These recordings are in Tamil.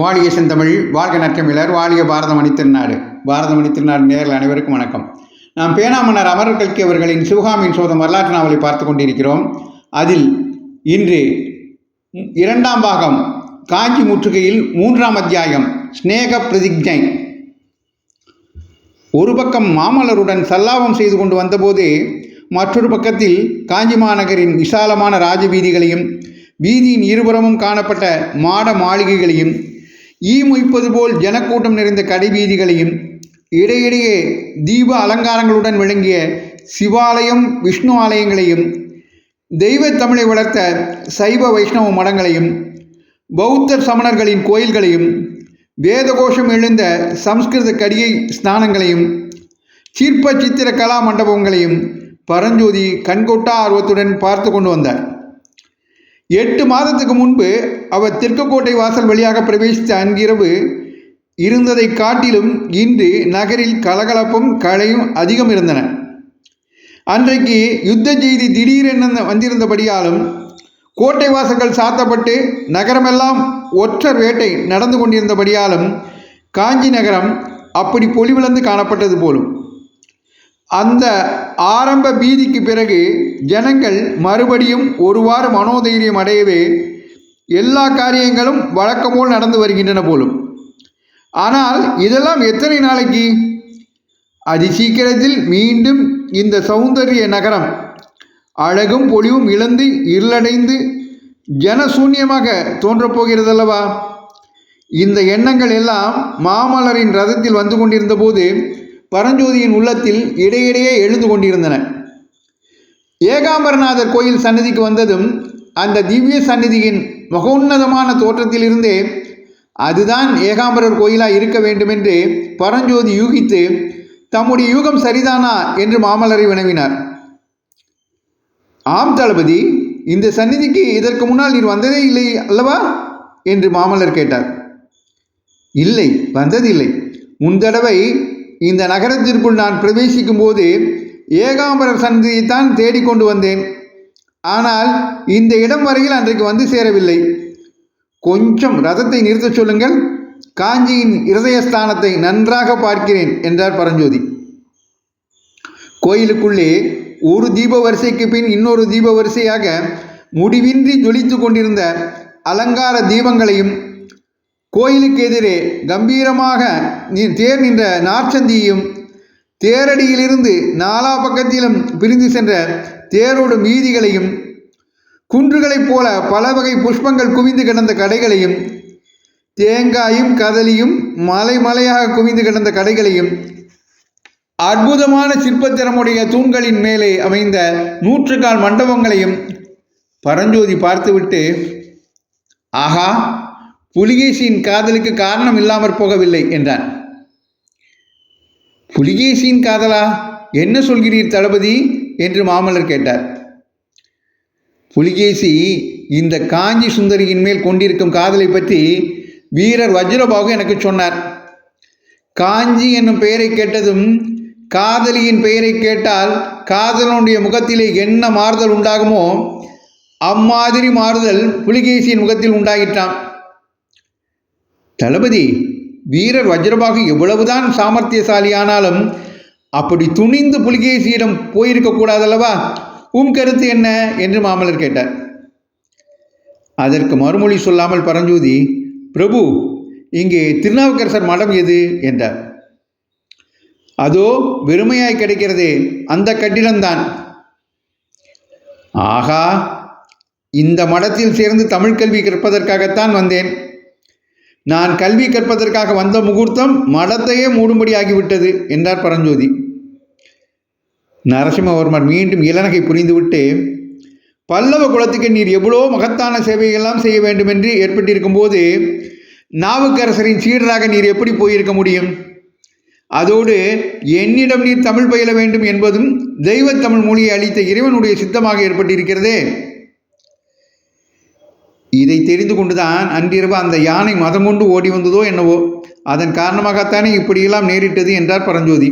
வாழிய செந்தமிழ் வாழ்க நற்றமிழர் வாழிய பாரத மணித்திருநாடு பாரத மணித்திருநாடு நேரில் அனைவருக்கும் வணக்கம். நாம் பேனாமன்னர் அமரர் கல்கி அவர்களின் சிவகாமியின் சோதம் வரலாற்று நாவலை பார்த்து கொண்டிருக்கிறோம். அதில் இன்று இரண்டாம் பாகம் காஞ்சி முற்றுகையில் மூன்றாம் அத்தியாயம் ஸ்நேக பிரதிஜை. ஒரு பக்கம் மாமல்லருடன் சல்லாபம் செய்து கொண்டு வந்தபோது மற்றொரு பக்கத்தில் காஞ்சி மாநகரின் விசாலமான ராஜவீதிகளையும் வீதியின் இருபுறமும் காணப்பட்ட மாட மாளிகைகளையும் ஈ மொய்ப்பது போல் ஜனக்கூட்டம் நிறைந்த கடைவீதிகளையும் இடையிடையே தீப அலங்காரங்களுடன் விளங்கிய சிவாலயம் விஷ்ணு ஆலயங்களையும் தெய்வ தமிழை வளர்த்த சைவ வைஷ்ணவ மடங்களையும் பௌத்த சமணர்களின் கோயில்களையும் வேதகோஷம் எழுந்த சம்ஸ்கிருத கடிகை ஸ்நானங்களையும் சிற்ப சித்திர கலா மண்டபங்களையும் பரஞ்சோதி கண்கொட்டா ஆர்வத்துடன் பார்த்து கொண்டு வந்தார். எட்டு மாதத்துக்கு முன்பு அவர் தெற்குக்கோட்டை வாசல் வழியாக பிரவேசித்த அன்றிரவு இருந்ததை காட்டிலும் இன்று நகரில் கலகலப்பும் கலையும் அதிகம் இருந்தன அன்றைக்கு யுத்த செய்தி திடீரென வந்திருந்தபடியாலும் கோட்டை வாசல்கள் சாத்தப்பட்டு நகரமெல்லாம் ஒற்றர் வேட்டை நடந்து கொண்டிருந்தபடியாலும் காஞ்சி நகரம் அப்படி பொலிவிழந்து காணப்பட்டது போலும். அந்த ஆரம்ப பீதிக்கு பிறகு ஜனங்கள் மறுபடியும் ஒருவாறு மனோதைரியம் அடையவே எல்லா காரியங்களும் வழக்கம்போல் நடந்து வருகின்றன போலும். ஆனால் இதெல்லாம் எத்தனை நாளைக்கு? அதி சீக்கிரத்தில் மீண்டும் இந்த சௌந்தரிய நகரம் அழகும் பொலிவும் இழந்து இருளடைந்து ஜனசூன்யமாக தோன்றப்போகிறதல்லவா இந்த எண்ணங்கள் எல்லாம் மாமலரின் ரதத்தில் வந்து கொண்டிருந்த போது பரஞ்சோதியின் உள்ளத்தில் இடையிடையே எழுந்து கொண்டிருந்தன. ஏகாம்பரநாதர் கோயில் சன்னதிக்கு வந்ததும் அந்த திவ்ய சந்நிதியின் மகோன்னதமான தோற்றத்திலிருந்தே அதுதான் ஏகாம்பரர் கோயிலாக இருக்க வேண்டுமென்று பரஞ்சோதி யூகித்து தம்முடைய யூகம் சரிதானா? என்று மாமல்லரை வினவினார். ஆம் தளபதி இந்த சந்நிதிக்கு இதற்கு முன்னால் நீர் வந்ததே இல்லை அல்லவா? என்று மாமல்லர் கேட்டார். இல்லை வந்ததில்லை. முந்தடவை இந்த நகரத்திற்குள் நான் பிரவேசிக்கும் போது ஏகாம்பரர் சந்நிதியைத்தான் தேடிக்கொண்டு வந்தேன். ஆனால் இந்த இடம் வரையில் அன்றைக்கு வந்து சேரவில்லை. கொஞ்சம் ரதத்தை நிறுத்தச் சொல்லுங்கள். காஞ்சியின் இருதயஸ்தானத்தை நன்றாக பார்க்கிறேன் என்றார் பரஞ்சோதி. கோயிலுக்குள்ளே ஒரு தீப வரிசைக்கு பின் இன்னொரு தீப வரிசையாக முடிவின்றி ஜொலித்து கொண்டிருந்த அலங்கார தீபங்களையும் கோயிலுக்கு எதிரே கம்பீரமாக நீ- தேர் நின்ற நார்ச்சந்தியையும் தேரடியிலிருந்து நாலா பக்கத்திலும் பிரிந்து சென்ற தேரோடு மீதிகளையும் குன்றுகளைப் போல பல வகை புஷ்பங்கள் குவிந்து கிடந்த கடைகளையும் தேங்காயும் கதலியும் மலை மலையாக குவிந்து கிடந்த கடைகளையும் அற்புதமான சிற்பத்திறமுடைய தூண்களின் மேலே அமைந்த நூற்றுக்கால் மண்டபங்களையும் பரஞ்சோதி பார்த்துவிட்டு ஆஹா புலிகேசியின் காதலுக்கு காரணம் இல்லாமற் போகவில்லை என்றான். புலிகேசியின் காதலா? என்ன சொல்கிறீர் தளபதி? என்று மாமல்லர் கேட்டார். புலிகேசி இந்த காஞ்சி சுந்தரியின் மேல் கொண்டிருக்கும் காதலை பற்றி வீரர் வஜ்ரபாகு எனக்கு சொன்னார். காஞ்சி என்னும் பெயரை கேட்டதும் காதலியின் பெயரை கேட்டால் காதலனுடைய முகத்திலே என்ன மாறுதல் உண்டாகுமோ அம்மாதிரி மாறுதல் புலிகேசியின் முகத்தில் உண்டாகிட்டான் தளபதி வீரர் வஜ்ரபாகு எவ்வளவுதான் சாமர்த்தியசாலியானாலும் அப்படி துணிந்து புலிகேசியிடம் போயிருக்க கூடாதல்லவா உம் கருத்து என்ன? என்று மாமல்லர் கேட்டார். அதற்கு மறுமொழி சொல்லாமல் பரஞ்சோதி பிரபு இங்கே திருநாவுக்கரசர் மடம் எது? என்றார். அதோ வெறுமையாய் கிடைக்கிறதே அந்த கட்டிடம்தான். ஆகா இந்த மடத்தில் சேர்ந்து தமிழ் கல்வி கற்பதற்காகத்தான் வந்தேன். நான் கல்வி கற்பதற்காக வந்த முகூர்த்தம் மடத்தையே மூடும்படி ஆகிவிட்டது என்றார் பரஞ்சோதி. நரசிம்மவர்மர் மீண்டும் இளநகை புரிந்துவிட்டு பல்லவ குலத்துக்கு நீர் எவ்வளோ மகத்தான சேவைகள்லாம் செய்ய வேண்டுமென்று ஏற்பட்டிருக்கும் போது நாவுக்கரசரின் சீடராக நீர் எப்படி போயிருக்க முடியும்? அதோடு என்னிடம் நீர் தமிழ் பயில வேண்டும் என்பதும் தெய்வத் தமிழ் மொழியை அளித்த இறைவனுடைய சித்தமாக ஏற்பட்டிருக்கிறதே. இதை தெரிந்து கொண்டுதான் அன்றிரவு அந்த யானை மதம் கொண்டு ஓடி வந்ததோ என்னவோ? அதன் காரணமாகத்தானே இப்படியெல்லாம் நேரிட்டது என்றார் பரஞ்சோதி.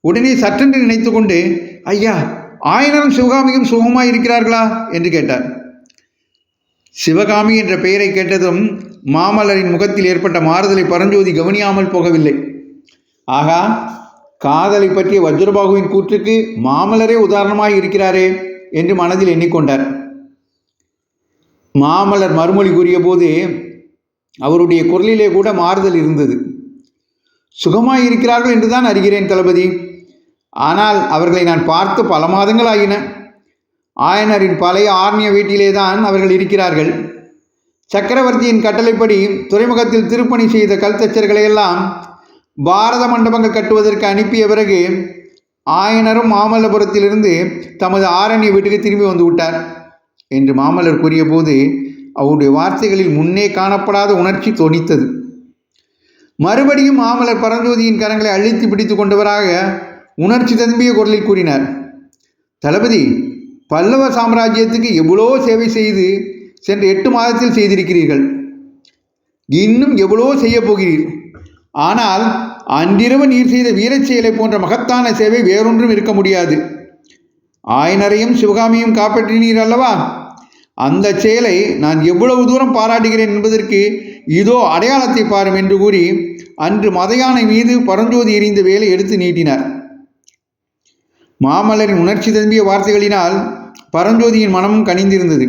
உடனே சற்றென்று நினைத்து கொண்டு ஐயா ஆயனரும் சிவகாமியும் சுகமாக இருக்கிறார்களா? என்று கேட்டார். சிவகாமி என்ற பெயரை கேட்டதும் மாமல்லரின் முகத்தில் ஏற்பட்ட மாறுதலை பரஞ்சோதி கவனியாமல் போகவில்லை. ஆகா காதலை பற்றிய வஜ்ரபாகுவின் கூற்றுக்கு மாமல்லரே உதாரணமாய் இருக்கிறாரே என்று மனதில் எண்ணிக்கொண்டார். மாமல்லர் மறுமொழி கூறியபோது அவருடைய குரலிலே கூட மாறுதல் இருந்தது. சுகமாக இருக்கிறார்கள் என்றுதான் அறிகிறேன் தளபதி. ஆனால் அவர்களை நான் பார்த்து பல மாதங்கள் ஆயின ஆயனரின் பழைய ஆர்ணிய வீட்டிலே தான் அவர்கள் இருக்கிறார்கள். சக்கரவர்த்தியின் கட்டளைப்படி துறைமுகத்தில் திருப்பணி செய்த கல்தச்சர்களை எல்லாம் பாரத மண்டபங்கள் கட்டுவதற்கு அனுப்பிய பிறகு ஆயனரும் மாமல்லபுரத்திலிருந்து தமது ஆரண்ய வீட்டுக்கு திரும்பி வந்து விட்டார். என்று மாமல்லர் கூறியபோது அவருடைய வார்த்தைகளில் முன்னே காணப்படாத உணர்ச்சி தொனித்தது. மறுபடியும் மாமல்லர் பரஞ்சோதியின் கரங்களை அழித்து பிடித்து கொண்டவராக உணர்ச்சி ததும்பிய குரலில் கூறினார் தளபதி பல்லவ சாம்ராஜ்யத்துக்கு எவ்வளோ சேவை செய்து சென்ற எட்டு மாதத்தில் செய்திருக்கிறீர்கள். இன்னும் எவ்வளோ செய்ய போகிறீர். ஆனால் அன்றிரவு நீர் செய்த வீரச் செயலை போன்ற மகத்தான சேவை வேறொன்றும் இருக்க முடியாது. ஆயனரையும் சிவகாமியும் காப்பாற்றினீர் அல்லவா? அந்த செயலை நான் எவ்வளவு தூரம் பாராட்டுகிறேன் என்பதற்கு இதோ அடையாளத்தை பாரும் என்று கூறி அன்று மதையானை மீது பரஞ்சோதி எறிந்த வேலை எடுத்து நீட்டினார். மாமல்லரின் உணர்ச்சி தம்பிய வார்த்தைகளினால் பரஞ்சோதியின் மனமும் கனிந்திருந்தது.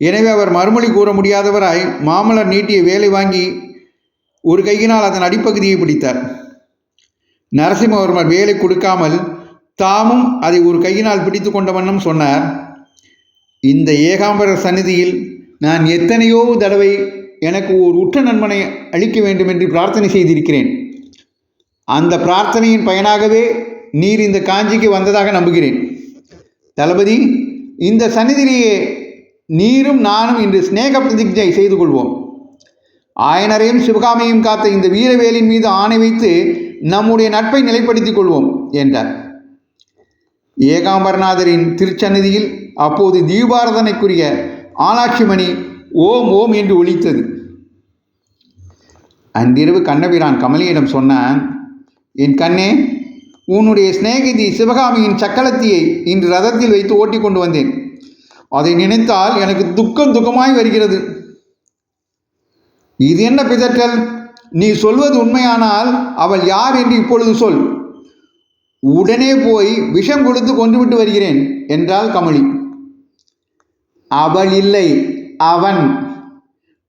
எனவே அவர் மறுமொழி கூற முடியாதவராய் மாமல்லர் நீட்டிய வேலை வாங்கி ஒரு கையினால் அதன் அடிப்பகுதியை பிடித்தார். நரசிம்மவர்மர் வேலை கொடுக்காமல் தாமும் அதை ஒரு கையினால் பிடித்து கொண்ட வண்ணம் சொன்னார். இந்த ஏகாம்பரர் சந்நிதியில் நான் எத்தனையோ தடவை எனக்கு ஒரு உற்ற நண்பனை அளிக்க வேண்டும் என்று பிரார்த்தனை செய்திருக்கிறேன். அந்த பிரார்த்தனையின் பயனாகவே நீர் இந்த காஞ்சிக்கு வந்ததாக நம்புகிறேன். தளபதி இந்த சந்நிதியிலேயே நீரும் நானும் இன்று சிநேக பிரதிஜை செய்து கொள்வோம். ஆயனரையும் சிவகாமியும் காத்த இந்த வீரவேலின் மீது ஆணை வைத்து நம்முடைய நட்பை நிலைப்படுத்திக் கொள்வோம் என்றார். ஏகாம்பரநாதரின் திருச்சன்னதியில் அப்போது தீபாரதனைக்குரிய ஆலாட்சிமணி ஓம் ஓம் என்று ஒழித்தது அன்றிரவு கண்ணபிரான் கமலியிடம் சொன்னான் என் கண்ணே உன்னுடைய சிநேகிதி சிவகாமியின் சக்கலத்தியை இன்று ரதத்தில் வைத்து ஓட்டி கொண்டு வந்தேன். அதை நினைத்தால் எனக்கு துக்கம் துக்கமாய் வருகிறது. இது என்ன பிதற்றல்? நீ சொல்வது உண்மையானால் அவள் யார் என்று இப்பொழுது சொல். உடனே போய் விஷம் கொடுத்து கொண்டுவிட்டு வருகிறேன் என்றாள் கமலி. அவள் இல்லை அவன்.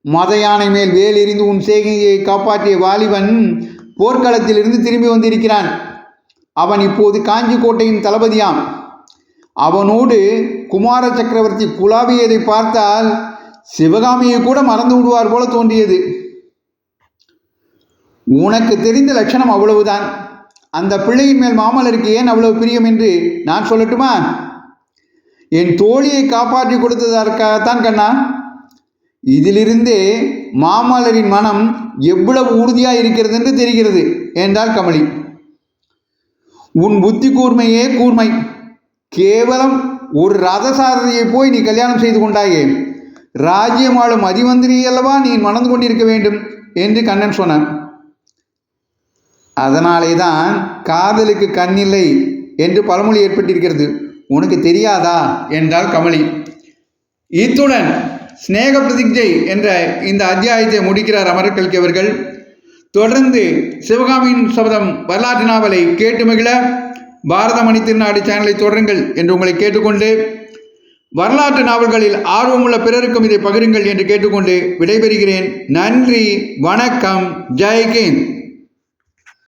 மத யானை மேல் வேல் எறிந்து உன் சேகையை காப்பாற்றிய வாலிபன் போர்க்களத்திலிருந்து திரும்பி வந்திருக்கிறான். அவன் இப்போது காஞ்சி கோட்டையின் தளபதியாம். அவனோடு குமார சக்கரவர்த்தி குலாவியதை பார்த்தால் சிவகாமியை கூட மறந்து விடுவார் போல தோன்றியது. உனக்கு தெரிந்த லட்சணம் அவ்வளவுதான். அந்த பிள்ளையின் மேல் மாமல்லருக்கு ஏன் அவ்வளவு பிரியம் என்று நான் சொல்லட்டுமா? என் தோழியை காப்பாற்றி கொடுத்ததற்காகத்தான் கண்ணா. இதிலிருந்தே மாமல்லரின் மனம் எவ்வளவு உறுதியாக இருக்கிறது என்று தெரிகிறது என்றாள் கமலி. உன் புத்தி கூர்மையே கூர்மை. கேவலம் ஒரு ரதசாரதியை போய் நீ கல்யாணம் செய்து கொண்டாயே. ராஜ்யம் ஆளும் அதிமந்திரி அல்லவா நீ மணந்து கொண்டிருக்க வேண்டும் என்று கண்ணன் சொன்னான். அதனாலே தான் காதலுக்கு கண்ணில்லை என்று பழமொழி ஏற்பட்டிருக்கிறது. உனக்கு தெரியாதா? என்றால் கமலி. இத்துடன் ஸ்நேக பிரதிஜை என்ற இந்த அத்தியாயத்தை முடிக்கிறார் அமரக்கல்கி அவர்கள். தொடர்ந்து சிவகாமியின் சபதம் வரலாற்று நாவலை கேட்டு மகிழ பாரத மணி திருநாடு சேனலை தொடருங்கள் என்று உங்களை கேட்டுக்கொண்டு வரலாற்று நாவல்களில் ஆர்வமுள்ள பிறருக்கும் இதை பகிருங்கள் என்று கேட்டுக்கொண்டு விடைபெறுகிறேன். நன்றி வணக்கம் ஜெய்ஹிந்த்.